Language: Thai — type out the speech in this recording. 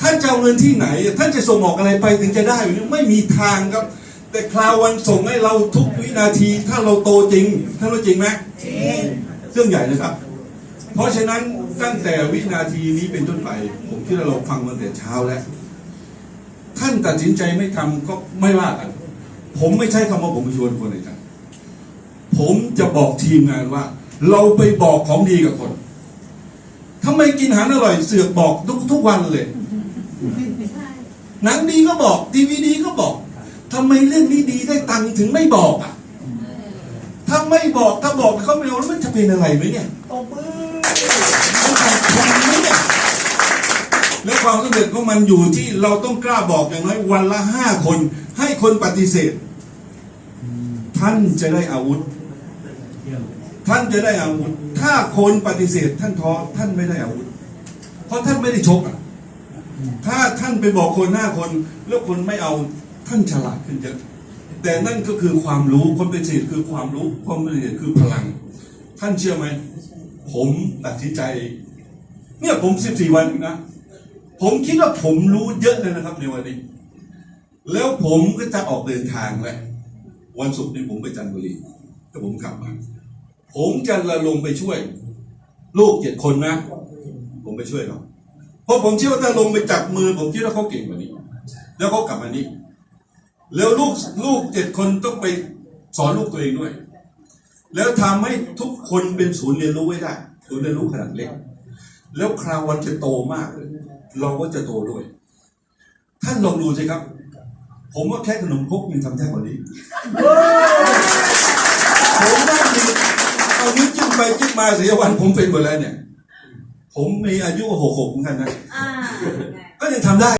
ท่านจะเอาเงินที่ไหน ท่านจะส่งออกอะไรไปถึงจะได้ไม่มีทางครับ แต่คราววันส่งให้เราทุกวินาที ถ้าเราโตจริงท่านรู้จริงไหมจริงเรื่องใหญ่นะครับ เพราะฉะนั้นตั้งแต่วินาทีนี้เป็นต้นไป ผมคิดว่าเราฟังมาแต่เช้าแล้ว ท่านตัดสินใจไม่ทำก็ไม่ว่ากัน ผมไม่ใช่คำว่าผมไปชวนคนเลยครับผมจะบอกทีมงานว่า เราไปบอกของดีกับคนทำไมกินอาหารอร่อยเสือกบอกทุกทุกวันเลย หนังดีก็บอกทีวีดีก็บอกทำไมเรื่องนี้ดีได้ตังค์ถึงไม่บอกอะถ้าไม่บอกถ้าบอกเขาไม่เอาแล้วมันจะเป็นอะไรไหมเนี่ยตบมือมันไหมเนี่ยและความสำเร็จของมันอยู่ที่เราต้องกล้าบอกอย่างน้อยวันละห้าคน ให้คนปฏิเสธ ท่านจะได้อาวุธ ท่านจะได้อาวุธ ถ้าคนปฏิเสธ ท่านท้อท่านไม่ได้อาวุธ เพราะท่านไม่ได้ชกอะ ท่านไปบอกคนหน้าคน แล้วคนไม่เอาท่านฉลาดขึ้นเยอะแต่นั่นก็คือความรู้คนเป็นสิทธิ์คือความรู้ความเป็นสิทธิ์คือพลัง ท่านเชื่อไหมผมตัดสินใจ เนี่ยผมสิบสี่วันนะผมคิดว่าผมรู้เยอะเลยนะครับในวันนี้ แล้วผมก็จะออกเดินทางแล้ววันศุกร์นี้ผมไปจันทบุรีถ้าผมกลับมา ผมจะระลงไปช่วย ลูกเจ็ดคนนะ ผมไปช่วยเขา ราะผมเชื่อว่าถ้าลงไปจับมือ ผมคิดว่าเขาเก่งกว่านี้ แล้วเขากลับมานี้ แล้วลูกลูกเจ็ดคนต้องไปสอนลูกตัวเองด้วย แล้วทำให้ทุกคนเป็นศูนย์เรียนรู้ไว้ได้ศูนย์เรียนรู้ขนาดเล็ก แล้วคราววันจะโตมากเลยเราก็จะโตด้วย ท่านลองดูสิครับ ผมว่าแค่ขนมครกยังทำได้กว่านี้ผมนั่งอยู่เอานิ้วจิ้มไปจิ้มมาเสียวันผมเป็นหมดแล้วเนี่ย ผมมีอายุหกหกเหมือนกันนะอ่าก็ยังทำได้